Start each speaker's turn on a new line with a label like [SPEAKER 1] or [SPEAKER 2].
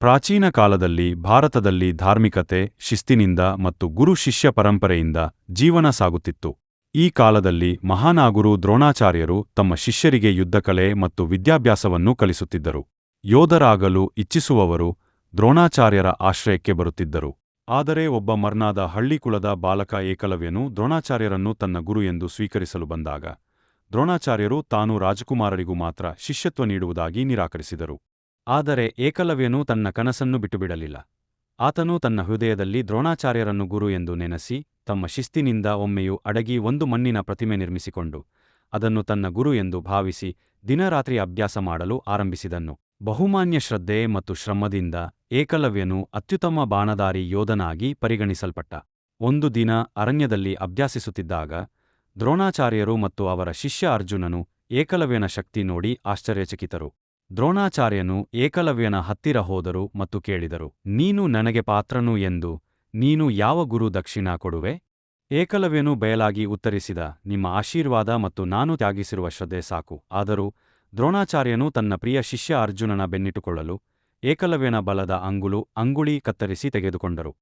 [SPEAKER 1] ಪ್ರಾಚೀನ ಕಾಲದಲ್ಲಿ ಭಾರತದಲ್ಲಿ ಧಾರ್ಮಿಕತೆ, ಶಿಸ್ತಿನಿಂದ ಮತ್ತು ಗುರು ಶಿಷ್ಯ ಪರಂಪರೆಯಿಂದ ಜೀವನ ಸಾಗುತ್ತಿತ್ತು. ಈ ಕಾಲದಲ್ಲಿ ಮಹಾನಾಗುರು ದ್ರೋಣಾಚಾರ್ಯರು ತಮ್ಮ ಶಿಷ್ಯರಿಗೆ ಯುದ್ಧಕಲೆ ಮತ್ತು ವಿದ್ಯಾಭ್ಯಾಸವನ್ನು ಕಲಿಸುತ್ತಿದ್ದರು. ಯೋಧರಾಗಲು ಇಚ್ಛಿಸುವವರು ದ್ರೋಣಾಚಾರ್ಯರ ಆಶ್ರಯಕ್ಕೆ ಬರುತ್ತಿದ್ದರು. ಆದರೆ ಒಬ್ಬ ಮರ್ನಾದ ಹಳ್ಳಿಕುಲದ ಬಾಲಕ ಏಕಲವ್ಯನು ದ್ರೋಣಾಚಾರ್ಯರನ್ನು ತನ್ನ ಗುರು ಎಂದು ಸ್ವೀಕರಿಸಲು ಬಂದಾಗ, ದ್ರೋಣಾಚಾರ್ಯರು ತಾನು ರಾಜಕುಮಾರರಿಗೂ ಮಾತ್ರ ಶಿಷ್ಯತ್ವ ನೀಡುವುದಾಗಿ ನಿರಾಕರಿಸಿದರು. ಆದರೆ ಏಕಲವ್ಯನು ತನ್ನ ಕನಸನ್ನು ಬಿಟ್ಟುಬಿಡಲಿಲ್ಲ. ಆತನು ತನ್ನ ಹೃದಯದಲ್ಲಿ ದ್ರೋಣಾಚಾರ್ಯರನ್ನು ಗುರು ಎಂದು ನೆನೆಸಿ, ತಮ್ಮ ಶಿಸ್ತಿನಿಂದ ಒಮ್ಮೆಯೂ ಅಡಗಿ ಒಂದು ಮಣ್ಣಿನ ಪ್ರತಿಮೆ ನಿರ್ಮಿಸಿಕೊಂಡು, ಅದನ್ನು ತನ್ನ ಗುರು ಎಂದು ಭಾವಿಸಿ ದಿನರಾತ್ರಿ ಅಭ್ಯಾಸ ಮಾಡಲು ಆರಂಭಿಸಿದನು. ಬಹುಮಾನ್ಯ ಶ್ರದ್ಧೆ ಮತ್ತು ಶ್ರಮದಿಂದ ಏಕಲವ್ಯನು ಅತ್ಯುತ್ತಮ ಬಾಣದಾರಿ ಯೋಧನಾಗಿ ಪರಿಗಣಿಸಲ್ಪಟ್ಟ. ಒಂದು ದಿನ ಅರಣ್ಯದಲ್ಲಿ ಅಭ್ಯಾಸಿಸುತ್ತಿದ್ದಾಗ, ದ್ರೋಣಾಚಾರ್ಯರು ಮತ್ತು ಅವರ ಶಿಷ್ಯ ಅರ್ಜುನನು ಏಕಲವ್ಯನ ಶಕ್ತಿ ನೋಡಿ ಆಶ್ಚರ್ಯಚಕಿತರು. ದ್ರೋಣಾಚಾರ್ಯನು ಏಕಲವ್ಯನ ಹತ್ತಿರ ಹೋದರು ಮತ್ತು ಕೇಳಿದರು, ನೀನು ನನಗೆ ಪಾತ್ರನು ಎಂದು, ನೀನು ಯಾವ ಗುರು ದಕ್ಷಿಣ ಕೊಡುವೆ? ಏಕಲವ್ಯನು ಬಯಲಾಗಿ ಉತ್ತರಿಸಿದ, ನಿಮ್ಮ ಆಶೀರ್ವಾದ ಮತ್ತು ನಾನು ತ್ಯಾಗಿಸಿರುವ ಶ್ರದ್ಧೆ ಸಾಕು. ಆದರೂ ದ್ರೋಣಾಚಾರ್ಯನು ತನ್ನ ಪ್ರಿಯ ಶಿಷ್ಯ ಅರ್ಜುನನ ಬೆನ್ನಿಟ್ಟುಕೊಳ್ಳಲು, ಏಕಲವ್ಯನ ಬಲದ ಅಂಗುಲು ಅಂಗುಳಿ ಕತ್ತರಿಸಿ ತೆಗೆದುಕೊಂಡರು.